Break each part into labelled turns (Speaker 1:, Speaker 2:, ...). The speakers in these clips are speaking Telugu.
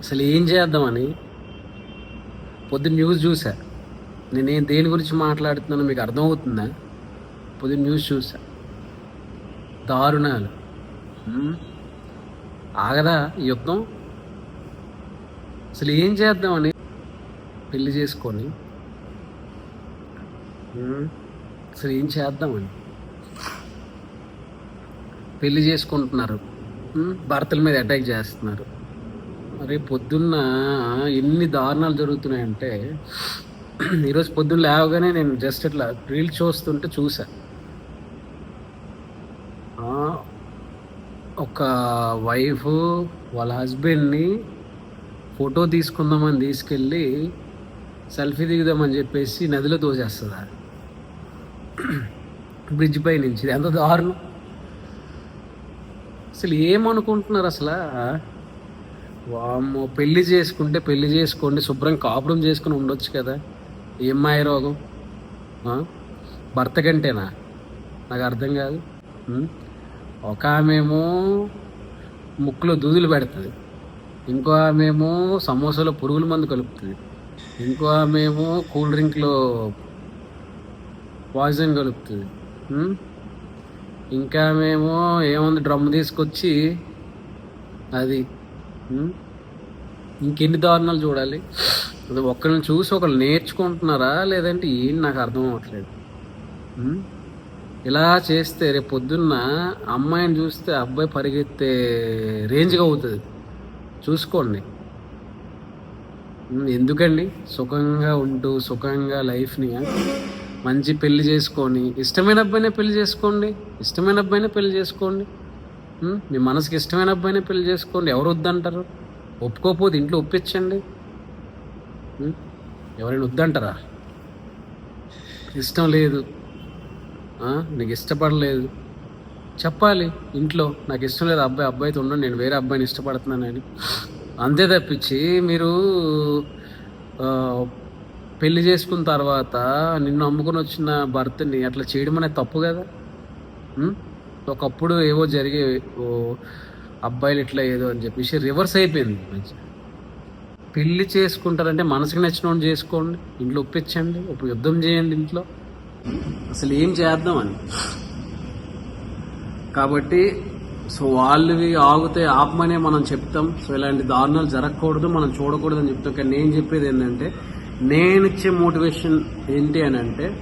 Speaker 1: అసలు ఏం చేద్దామని పొద్దున్న న్యూస్ చూసా నేను దేని గురించి మాట్లాడుతున్నానో మీకు అర్థమవుతుందా పొద్దున్న న్యూస్ చూసా దారుణాలు ఆగదా యుద్ధం అసలు ఏం చేద్దామని పెళ్ళి చేసుకొని అసలు ఏం చేద్దామని పెళ్ళి చేసుకుంటున్నారు. భర్తల మీద అటాక్ చేస్తున్నారు. మరి పొద్దున్న ఎన్ని దారుణాలు జరుగుతున్నాయంటే ఈరోజు పొద్దున్న లేవగానే నేను జస్ట్ ఇట్లా రీల్ చూస్తుంటే చూసా. ఒక వైఫ్ వాళ్ళ హస్బెండ్ని ఫోటో తీసుకుందామని తీసుకెళ్ళి సెల్ఫీ దిగుదామని చెప్పేసి నదిలో తోసేస్తుంది. బ్రిడ్జ్ పై నుంచి ఎంత దారుణం. అసలు ఏమనుకుంటున్నారు అసలు? వామ్మో పెళ్ళి చేసుకుంటే పెళ్ళి చేసుకోండి శుభ్రం కాపురం చేసుకుని ఉండొచ్చు కదా. ఏం మాయ రోగం? భర్త కంటేనా? నాకు అర్థం కాదు. ఒక ఆమెమో ముక్కులో దూదులు పెడుతుంది. ఇంకో ఆమెమో సమోసాలో పురుగుల మందు కలుపుతుంది. ఇంకో ఆమెమో కూల్ డ్రింక్లో పాయిజన్ కలుపుతుంది. ఇంకా మేము ఏముంది డ్రమ్ తీసుకొచ్చి అది ఇంకెన్ని దారుణాలు చూడాలి? అది ఒకరిని చూసి ఒకరు నేర్చుకుంటున్నారా? లేదంటే ఏం నాకు అర్థం అవ్వట్లేదు. ఇలా చేస్తే రేపు పొద్దున్న అమ్మాయిని చూస్తే అబ్బాయి పరిగెత్తే రేంజ్గా అవుతుంది. చూసుకోండి. ఎందుకండి? సుఖంగా ఉంటూ సుఖంగా లైఫ్ని మంచి పెళ్ళి చేసుకొని ఇష్టమైన అబ్బాయినే పెళ్ళి చేసుకోండి ఇష్టమైన అబ్బాయినే పెళ్ళి చేసుకోండి. మీ మనసుకి ఇష్టమైన అబ్బాయినే పెళ్ళి చేసుకోండి. ఎవరు వద్దంటారు? ఒప్పుకోకపోతే ఇంట్లో ఒప్పించండి. ఎవరైనా వద్దంటారా? ఇష్టం లేదు. నీకు ఇష్టపడలేదు. చెప్పాలి ఇంట్లో నాకు ఇష్టం లేదు అబ్బాయి అబ్బాయితో ఉండండి నేను వేరే అబ్బాయిని ఇష్టపడుతున్నానని అంతే తప్పించి మీరు పెళ్ళి చేసుకున్న తర్వాత నిన్ను అమ్ముకుని వచ్చిన భర్తని అట్లా చేయడం అనేది తప్పు కదా? ఒకప్పుడు ఏవో జరిగే ఓ అబ్బాయిలు ఇట్లా ఏదో అని చెప్పేసి రివర్స్ అయిపోయింది మంచి పెళ్ళి చేసుకుంటారంటే మనసుకు నచ్చిన వాడిని చేసుకోండి ఇంట్లో ఒప్పించండి ఇప్పుడు యుద్ధం చేయండి ఇంట్లో. అసలు ఏం చేద్దామని కాబట్టి సో వాళ్ళవి ఆగితే ఆపమనే మనం చెప్తాం. సో ఇలాంటి దారుణాలు జరగకూడదు మనం చూడకూడదు అని చెప్తాం. కానీ నేను చెప్పేది ఏంటంటే నేను ఇచ్చే మోటివేషన్ ఏంటి అని అంటే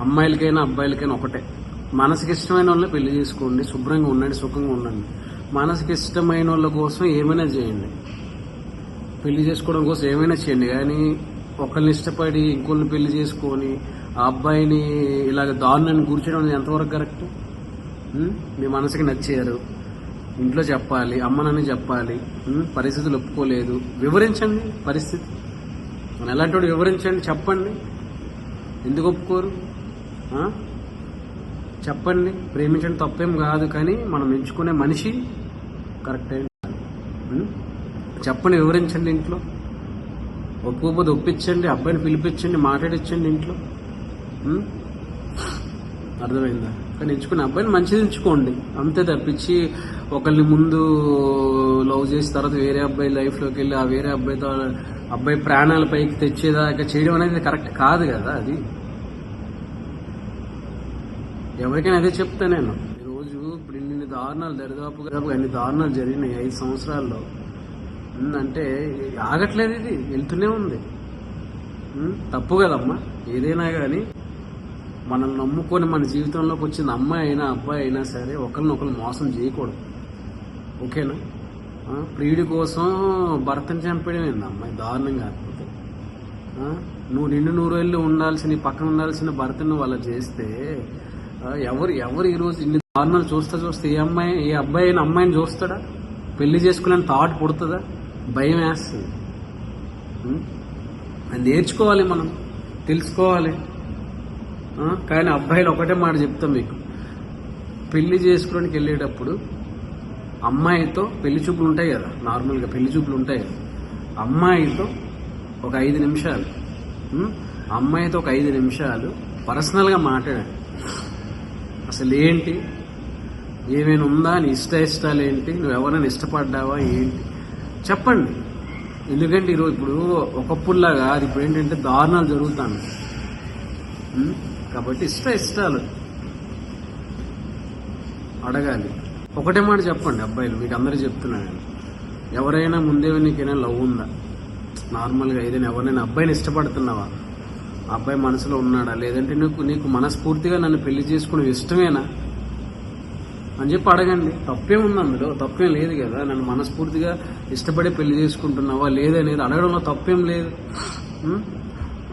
Speaker 1: అమ్మాయిలకైనా అబ్బాయిలకైనా ఒకటే. మనసుకి ఇష్టమైన వాళ్ళని పెళ్ళి చేసుకోండి శుభ్రంగా ఉండండి సుఖంగా ఉండండి. మనసుకి ఇష్టమైన వాళ్ళ కోసం ఏమైనా చేయండి. పెళ్ళి చేసుకోవడం కోసం ఏమైనా చేయండి. కానీ ఒకరిని ఇష్టపడి ఇంకొకరిని పెళ్ళి చేసుకొని ఆ అబ్బాయిని ఇలాగ దారుణాన్ని కూర్చోడం అనేది ఎంతవరకు కరెక్ట్? మీ మనసుకి నచ్చారు. ఇంట్లో చెప్పాలి అమ్మనని చెప్పాలి పరిస్థితులు ఒప్పుకోలేదు. వివరించండి పరిస్థితి. మన ఎలాంటి వివరించండి చెప్పండి. ఎందుకు ఒప్పుకోరు? చెప్పండి. ప్రేమించడం తప్పేం కాదు కానీ మనం ఎంచుకునే మనిషి కరెక్ట్ అయింది చెప్పండి వివరించండి ఇంట్లో. ఒప్పుకోకపోతే ఒప్పించండి అబ్బాయిని పిలిపించండి మాట్లాడించండి ఇంట్లో. అర్థమైందా? కానీ ఎంచుకున్న అబ్బాయిని మంచిది ఎంచుకోండి. అంతే తప్పించి ఒకరిని ముందు లవ్ చేసిన తర్వాత వేరే అబ్బాయి లైఫ్లోకి వెళ్ళి ఆ వేరే అబ్బాయితో అబ్బాయి ప్రాణాల పైకి తెచ్చేదాకా చేయడం అనేది కరెక్ట్ కాదు కదా అది? ఎవరికైనా అదే చెప్తా నేను. ఈరోజు ఇప్పుడు ఇన్ని దారుణాలు దరిదాపుగా అన్ని దారుణాలు జరిగినాయి ఐదు సంవత్సరాల్లో. అంటే ఆగట్లేదు ఇది వెళ్తూనే ఉంది. తప్పు కదమ్మా. ఏదైనా కానీ మనల్ని నమ్ముకొని మన జీవితంలోకి వచ్చిన అమ్మాయి అయినా అబ్బాయి అయినా సరే ఒకరినొకరు మోసం చేయకూడదు. ఓకేనా? ప్రియుడి కోసం భర్తను చంపడం ఏంది? అమ్మాయి దారుణం కాకపోతే. నువ్వు నిన్ను నూరేళ్ళు ఉండాల్సిన పక్కన ఉండాల్సిన భర్తను వాళ్ళ చేస్తే ఎవరు ఎవరు ఈరోజు ఇన్ని దారుణాలు చూస్తా చూస్తే ఏ అమ్మాయి ఏ అబ్బాయి అయినా అమ్మాయిని చూస్తాడా? పెళ్ళి చేసుకునే థాట్ పుడుతుందా? భయం వేస్తుంది. అది నేర్చుకోవాలి మనం. తెలుసుకోవాలి. కానీ అబ్బాయిలు ఒకటే మాట చెప్తాం మీకు. పెళ్ళి చేసుకోవడానికి వెళ్ళేటప్పుడు అమ్మాయితో పెళ్ళి చూపులు ఉంటాయి కదా నార్మల్గా పెళ్ళి చూపులు ఉంటాయి కదా. అమ్మాయితో ఒక ఐదు నిమిషాలు అమ్మాయితో ఒక ఐదు నిమిషాలు పర్సనల్గా మాట్లాడండి. అసలు ఏంటి? ఏమైనా ఉందా? నీ ఇష్ట ఇష్టాలు ఏంటి? నువ్వు ఎవరైనా ఇష్టపడ్డావా? ఏంటి? చెప్పండి. ఎందుకంటే ఈరోజు ఇప్పుడు ఒకప్పుడులాగా అది ఇప్పుడు ఏంటంటే దారుణాలు జరుగుతాను కాబట్టి ఇష్ట ఇష్టాలు అడగాలి. ఒకటే మాట చెప్పండి అబ్బాయిలు మీకు అందరూ చెప్తున్నాను నేను. ఎవరైనా ముందే నీకైనా లవ్ ఉందా? నార్మల్గా ఏదైనా ఎవరైనా అబ్బాయిని ఇష్టపడుతున్నావా? ఆ అబ్బాయి మనసులో ఉన్నాడా? లేదంటే నీకు నీకు మనస్ఫూర్తిగా నన్ను పెళ్ళి చేసుకునే ఇష్టమేనా? అని చెప్పి అడగండి. తప్పేం ఉంది అందులో? తప్పేం లేదు కదా? నన్ను మనస్ఫూర్తిగా ఇష్టపడి పెళ్ళి చేసుకుంటున్నావా లేదనేది అడగడంలో తప్పేం లేదు.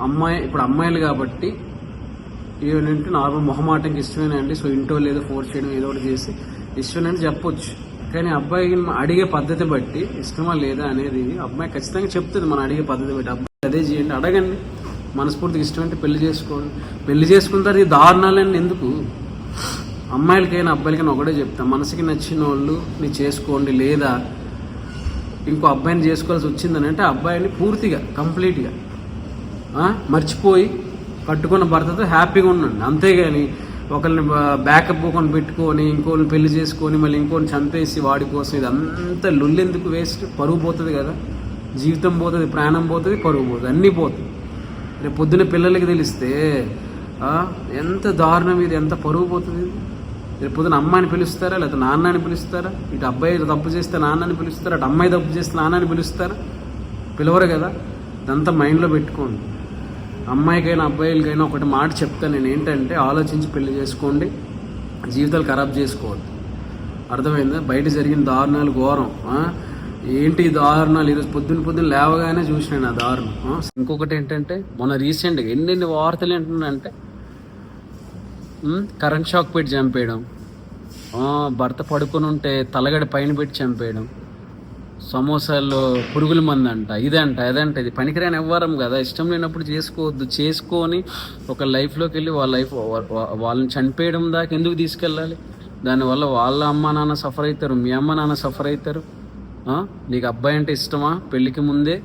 Speaker 1: అమ్మాయి ఇప్పుడు అమ్మాయిలు కాబట్టి ఏంటంటే నార్మల్ మొహమాటంకి ఇష్టమేనా అండి? సో ఇంటో లేదో ఫోర్స్ చేయడం ఏదో ఒకటి చేసి ఇష్టమేనని చెప్పొచ్చు. కానీ అబ్బాయికి అడిగే పద్ధతి బట్టి ఇష్టమా లేదా అనేది అబ్బాయి ఖచ్చితంగా చెప్తుంది మనం అడిగే పద్ధతి బట్టి. అబ్బాయి అదే చేయండి అడగండి. మనస్ఫూర్తిగా ఇష్టమంటే పెళ్ళి చేసుకోండి. పెళ్ళి చేసుకున్న తర్వాత ఈ దారుణాలని ఎందుకు? అమ్మాయిలకైనా అబ్బాయిలకైనా ఒకటే చెప్తాం మనసుకి నచ్చిన వాళ్ళు నీ చేసుకోండి లేదా ఇంకో అబ్బాయిని చేసుకోవాల్సి వచ్చిందని అంటే అబ్బాయిని పూర్తిగా కంప్లీట్గా మర్చిపోయి కట్టుకున్న భర్తతో హ్యాపీగా ఉండండి. అంతేగాని ఒకరిని బ్యాకప్ ఒకరిని పెట్టుకొని ఇంకోని పెళ్ళి చేసుకొని మళ్ళీ ఇంకోని చంపేసి వాడి కోసం ఇదంతా లుల్లెందుకు లొల్లెందుకు వేస్ట్? పరువు పోతుంది కదా. జీవితం పోతుంది ప్రాణం పోతుంది పరువు పోతుంది. అన్నీ పోతుంది రేపు పొద్దున పిల్లలకి తెలిస్తే ఎంత దారుణం ఇది ఎంత పరువు పోతుంది ఇది? రేపు పొద్దున అమ్మాయిని పిలుస్తారా లేకపోతే నాన్నని పిలుస్తారా? ఇటు అబ్బాయి తప్పు చేస్తే నాన్నని పిలుస్తారా? అటు అమ్మాయి తప్పు చేస్తే నాన్నని పిలుస్తారా? పిలవరు కదా. ఇదంతా మైండ్లో పెట్టుకోండి. అమ్మాయికైనా అబ్బాయిలకైనా ఒకటి మాట చెప్తాను నేను ఏంటంటే ఆలోచించి పెళ్ళి చేసుకోండి జీవితాలు ఖరాబ్ చేసుకోవద్దు. అర్థమైందా? బయట జరిగిన దారుణాలు ఘోరం ఏంటి ఈ దారుణాలు? ఈరోజు పొద్దున్న పొద్దున్న లేవగానే చూసినాను ఆ దారుణం ఇంకొకటి ఏంటంటే మొన్న రీసెంట్గా ఎన్నెన్ని వార్తలు ఏంటంటే కరెంట్ షాక్ పెట్టి చంపేయడం భర్త పడుకొని ఉంటే తలగడ పైన పెట్టి చంపేయడం సమోసాల్లో పురుగుల మంది అంట ఇదంట అదంట ఇది పనికిరాని ఎవ్వరం కదా. ఇష్టం లేనప్పుడు చేసుకోవద్దు. చేసుకొని ఒక లైఫ్లోకి వెళ్ళి వాళ్ళ లైఫ్ వాళ్ళని చనిపోయడం దాకా ఎందుకు తీసుకెళ్ళాలి? దానివల్ల వాళ్ళ అమ్మ నాన్న సఫర్ అవుతారు మీ అమ్మ నాన్న సఫర్ అవుతారు నీకు అబ్బాయి అంటే ఇష్టమా? పెళ్ళికి ముందే?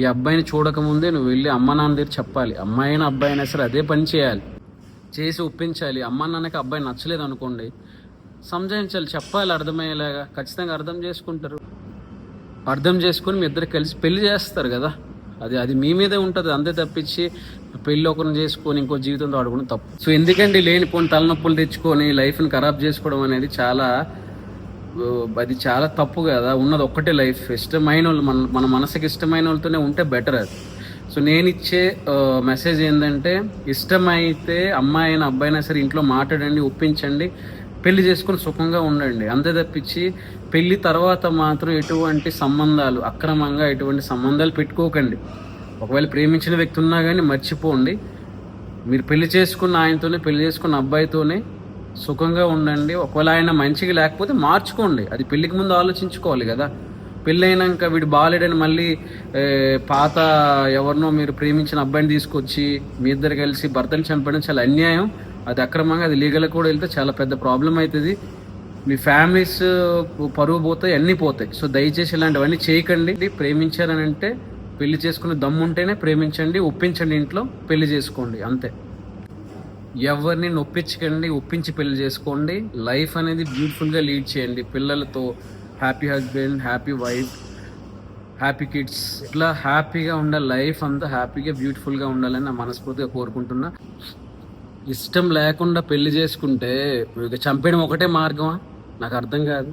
Speaker 1: ఈ అబ్బాయిని చూడకముందే నువ్వు వెళ్ళి అమ్మ నాన్న దగ్గర చెప్పాలి. అమ్మాయి అయినా అబ్బాయి అయినా సరే అదే పని చేయాలి. చేసి ఒప్పించాలి. అమ్మ నాన్నకి అబ్బాయి నచ్చలేదు అనుకోండి సంజాయించాలి. చెప్పాలి అర్థమయ్యేలాగా. ఖచ్చితంగా అర్థం చేసుకుంటారు. అర్థం చేసుకొని మీ ఇద్దరు కలిసి పెళ్ళి చేస్తారు కదా. అది అది మీ మీదే ఉంటుంది. అంతే తప్పించి పెళ్ళి ఒకరిని చేసుకొని ఇంకో జీవితంతో ఆడుకోవడం తప్పు. సో ఎందుకండి లేనిపోని తలనొప్పులు తెచ్చుకొని లైఫ్ని ఖరాబ్ చేసుకోవడం అనేది చాలా అది చాలా తప్పు కదా. ఉన్నది ఒక్కటే లైఫ్. ఇష్టమైన వాళ్ళు మన మన మనసుకి ఇష్టమైన వాళ్ళతోనే ఉంటే బెటర్ అది. సో నేను ఇచ్చే మెసేజ్ ఏంటంటే ఇష్టమైతే అమ్మాయి అయినా అబ్బాయి అయినా సరే ఇంట్లో మాట్లాడండి ఒప్పించండి. పెళ్ళి చేసుకొని సుఖంగా ఉండండి. అంతే తప్పించి పెళ్ళి తర్వాత మాత్రం ఎటువంటి సంబంధాలు అక్రమంగా ఎటువంటి సంబంధాలు పెట్టుకోకండి. ఒకవేళ ప్రేమించిన వ్యక్తి ఉన్నా కానీ మర్చిపోండి. మీరు పెళ్ళి చేసుకున్న ఆయనతోనే పెళ్ళి చేసుకున్న అబ్బాయితోనే సుఖంగా ఉండండి. ఒకవేళ ఆయన మంచిగా లేకపోతే మార్చుకోండి. అది పెళ్ళికి ముందు ఆలోచించుకోవాలి కదా. పెళ్ళి అయినాక వీడు బాగాలేడని మళ్ళీ పాత ఎవరినో మీరు ప్రేమించిన అబ్బాయిని తీసుకొచ్చి మీ ఇద్దరు కలిసి భర్తను చంపడం చాలా అన్యాయం. అది అక్రమంగా అది లీగల్ కూడా వెళ్తే చాలా పెద్ద ప్రాబ్లం అవుతుంది. మీ ఫ్యామిలీస్ పరువు పోతాయి అన్నీ పోతాయి. సో దయచేసి ఇలాంటివన్నీ చేయకండి. ప్రేమించారని అంటే పెళ్ళి చేసుకునే దమ్ము ఉంటేనే ప్రేమించండి ఒప్పించండి ఇంట్లో పెళ్ళి చేసుకోండి అంతే. ఎవరిని నొప్పించకండి ఒప్పించి పెళ్ళి చేసుకోండి. లైఫ్ అనేది బ్యూటిఫుల్గా లీడ్ చేయండి. పిల్లలతో happy husband happy wife happy kids ఇట్లా హ్యాపీగా ఉండాలి లైఫ్ అంతా హ్యాపీగా బ్యూటిఫుల్గా ఉండాలని నా మనస్ఫూర్తిగా కోరుకుంటున్నా. ఇష్టం లేకుండా పెళ్ళి చేసుకుంటే మీకు చంపేయడం ఒకటే మార్గమా? నాకు అర్థం కాదు.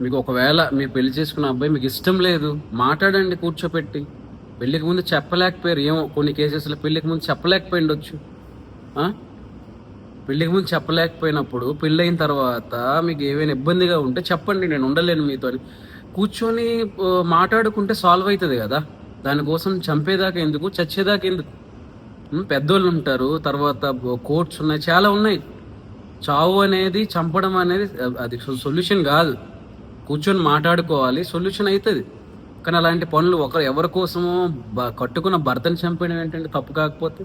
Speaker 1: మీకు ఒకవేళ మీరు పెళ్ళి చేసుకున్న అబ్బాయి మీకు ఇష్టం లేదు మాట్లాడండి కూర్చోపెట్టి. పెళ్ళికి ముందు చెప్పలేకపోయారు. ఏమో కొన్ని కేసెస్లో పెళ్ళికి ముందు చెప్పలేకపోయిండొచ్చు ఆ? పెళ్ళికి ముందు చెప్పలేకపోయినప్పుడు పెళ్ళైన తర్వాత మీకు ఏమైనా ఇబ్బందిగా ఉంటే చెప్పండి నేను ఉండలేను మీతో కూర్చొని మాట్లాడుకుంటే సాల్వ్ అవుతుంది కదా. దానికోసం చంపేదాకా ఎందుకు చచ్చేదాకా ఎందుకు? పెద్దోళ్ళు ఉంటారు తర్వాత కోర్ట్స్ ఉన్నాయి చాలా ఉన్నాయి. చావు అనేది చంపడం అనేది అది సొల్యూషన్ కాదు. కూర్చొని మాట్లాడుకోవాలి సొల్యూషన్ అవుతుంది కానీ అలాంటి పనులు ఒకరు ఎవరి కోసమో కట్టుకున్న భర్తను చంపడం ఏంటంటే తప్పు కాకపోతే?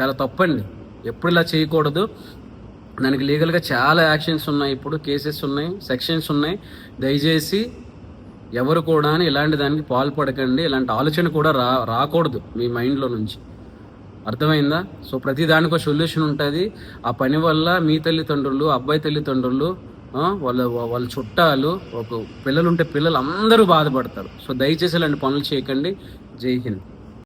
Speaker 1: చాలా తప్పండి. ఎప్పుడు ఇలా చేయకూడదు. దానికి లీగల్గా చాలా యాక్షన్స్ ఉన్నాయి ఇప్పుడు కేసెస్ ఉన్నాయి సెక్షన్స్ ఉన్నాయి. దయచేసి ఎవరు కూడా ఇలాంటి దానికి పాల్పడకండి. ఇలాంటి ఆలోచన కూడా రా రాకూడదు మీ మైండ్లో నుంచి. అర్థమైందా? సో ప్రతి దానికి ఒక సొల్యూషన్ ఉంటుంది. ఆ పని వల్ల మీ తల్లిదండ్రులు అబ్బాయి తల్లిదండ్రులు వాళ్ళ వాళ్ళ చుట్టాలు ఒక పిల్లలు ఉంటే పిల్లలు అందరూ బాధపడతారు. సో దయచేసి ఇలాంటి పనులు చేయకండి. జై హింద్.